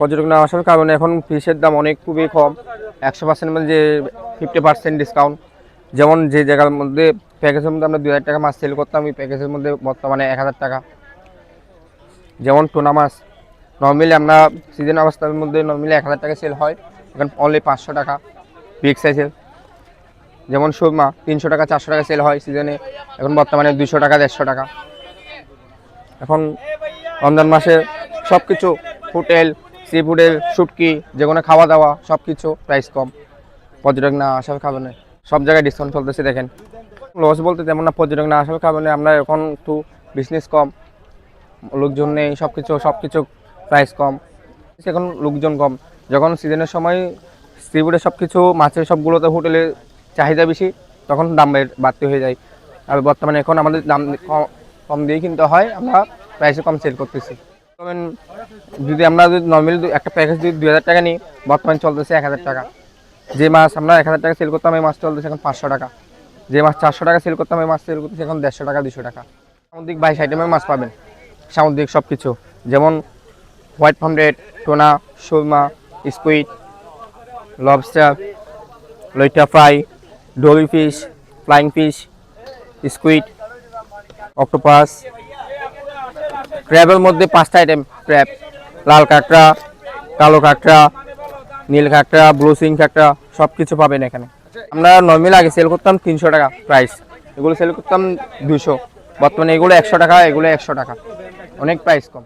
পর্যটক না আসার কারণে এখন ফিশের দাম অনেক খুবই কম। একশো পার্সেন্ট মধ্যে ফিফটি পার্সেন্ট ডিসকাউন্ট যেমন যে জায়গার মধ্যে প্যাকেজের মধ্যে আমরা দু হাজার টাকা মাছ সেল করতাম, ওই প্যাকেজের মধ্যে বর্তমানে এক হাজার টাকা। যেমন টোনা মাছ নর্মালি আমরা সিজন অবস্থার মধ্যে নর্মালি এক হাজার টাকা সেল হয়, এখন অনলি পাঁচশো টাকা বিগ সাইজের যেমন সুরমা, তিনশো টাকা, চারশো টাকা সেল হয় সিজনে এখন বর্তমানে দুশো টাকা, দেড়শো টাকা। এখন রমজান মাসে সব কিছু হোটেল সি ফুডের শুটকি, যে কোনো খাওয়া দাওয়া সব কিছু প্রাইস কম। পর্যটক না আসার কারণে। সব জায়গায় ডিসকাউন্ট চলতেছে, দেখেন। লস বলতে তেমন না, পর্যটক না আসার কারণে আমরা এখন একটু বিজনেস কম। লোকজন নেই সব কিছু সব কিছু প্রাইস কম। এখন লোকজন কম। যখন সিজনের সময় সি ফুডের সব কিছু মাছের সবগুলোতে হোটেলে চাহিদা বেশি, তখন দাম বেড়- বাড়তি হয়ে যায়। আর বর্তমানে এখন আমাদের দাম কম- দিয়ে কিনতে হয়, আমরা প্রাইসে কম সেল করতেছি। যদি আমরা যদি নর্মালি একটা প্যাকেজ যদি দুই হাজার টাকা নিই, বর্তমানে চলতেছে এক হাজার টাকা। যে মাছ আমরা এক হাজার টাকা সেল করতাম, এই মাছ চলতেছে এখন পাঁচশো টাকা। যে মাছ চারশো টাকা সেল করতাম, এই মাছ সেল করতেছে এখন দেড়শো টাকা দুশো টাকা। সামুদ্রিক বাইশ আইটেমের মাছ পাবেন। সামুদ্রিক সব কিছু যেমন হোয়াইট ফান্ডেড টোনা সুরমা squid lobster লইটা fry dory fish flying fish squid octopus ক্র্যাবের মধ্যে পাঁচটা আইটেম ক্র্যাব লাল কাঁকড়া, কালো কাঁকড়া, নীল কাঁকড়া ব্লু সিং কাঁকড়া সব কিছু পাবেন এখানে। আমরা নর্মাল আগে সেল করতাম তিনশো টাকা প্রাইস এগুলো সেল করতাম দুশো বর্তমানে এগুলো একশো টাকা, এগুলো একশো টাকা। অনেক প্রাইস কম।